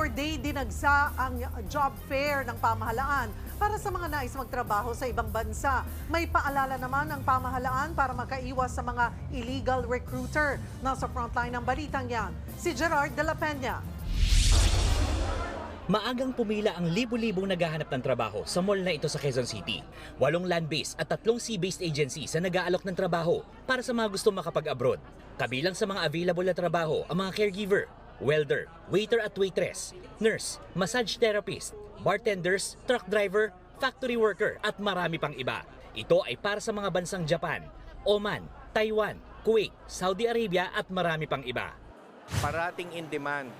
Labor Day, dinagsa ang job fair ng pamahalaan para sa mga nais magtrabaho sa ibang bansa. May paalala naman ang pamahalaan para makaiwas sa mga illegal recruiter. Nasa frontline ng balitang yan, si Gerard de la Peña. Maagang pumila ang libu-libong naghahanap ng trabaho sa mall na ito sa Quezon City. Walong land-based at tatlong sea-based agencies ang nag-aalok ng trabaho para sa mga gustong makapag-abroad. Kabilang sa mga available na trabaho ang mga caregiver, welder, waiter at waitress, nurse, massage therapist, bartenders, truck driver, factory worker at marami pang iba. Ito ay para sa mga bansang Japan, Oman, Taiwan, Kuwait, Saudi Arabia at marami pang iba. parating in demand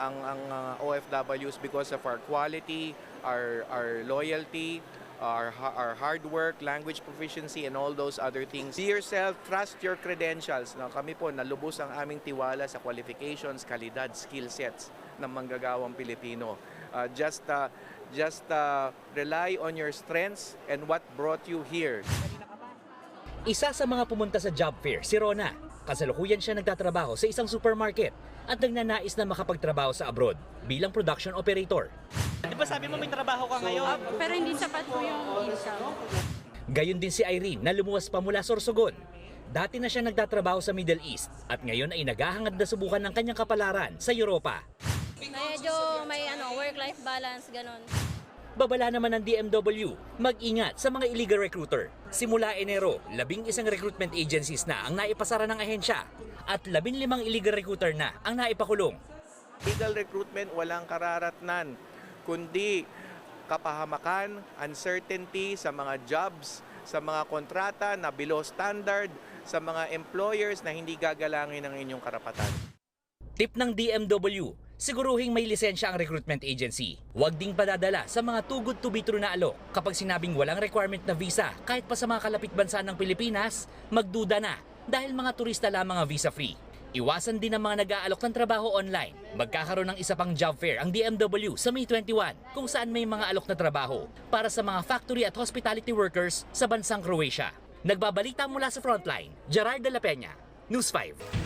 ang ang uh, OFWs because of our quality, our our loyalty, our our hard work, language proficiency and all those other things. Be yourself, trust your credentials. Na kami po nalubos ang aming tiwala sa qualifications, kalidad, skill sets ng manggagawang Pilipino. Uh, just uh, just uh, rely on your strengths and what brought you here. Isa sa mga pumunta sa job fair, si Rona. Kasalukuyan siya nagtatrabaho sa isang supermarket at nagnanais na makapagtrabaho sa abroad bilang production operator. Di ba sabi mo may trabaho ka ngayon? Pero hindi sapat po yung income. Gayon din si Irene na lumuwas pa mula Sorsogon. Dati na siya nagtatrabaho sa Middle East at ngayon ay naghahangad na subukan ng kanyang kapalaran sa Europa. Medyo may ano, work-life balance, ganun. Babala naman ng DMW, mag-ingat sa mga illegal recruiter. Simula Enero, labing isang recruitment agencies na ang naipasara ng ahensya at labing limang illegal recruiter na ang naipakulong. Legal recruitment walang kararatnan, kundi kapahamakan, uncertainty sa mga jobs, sa mga kontrata na below standard, sa mga employers na hindi gagalangin ang inyong karapatan. Tip ng DMW, siguruhing may lisensya ang recruitment agency. Huwag ding padadala sa mga too good to be true na alok. Kapag sinabing walang requirement na visa, kahit pa sa mga kalapit bansa ng Pilipinas, magduda na dahil mga turista lamang ang visa free. Iwasan din ang mga nag-aalok ng trabaho online. Magkakaroon ng isa pang job fair ang DMW sa May 21 kung saan may mga alok na trabaho para sa mga factory at hospitality workers sa bansang Croatia. Nagbabalita mula sa Frontline, Gerard de la Peña, News 5.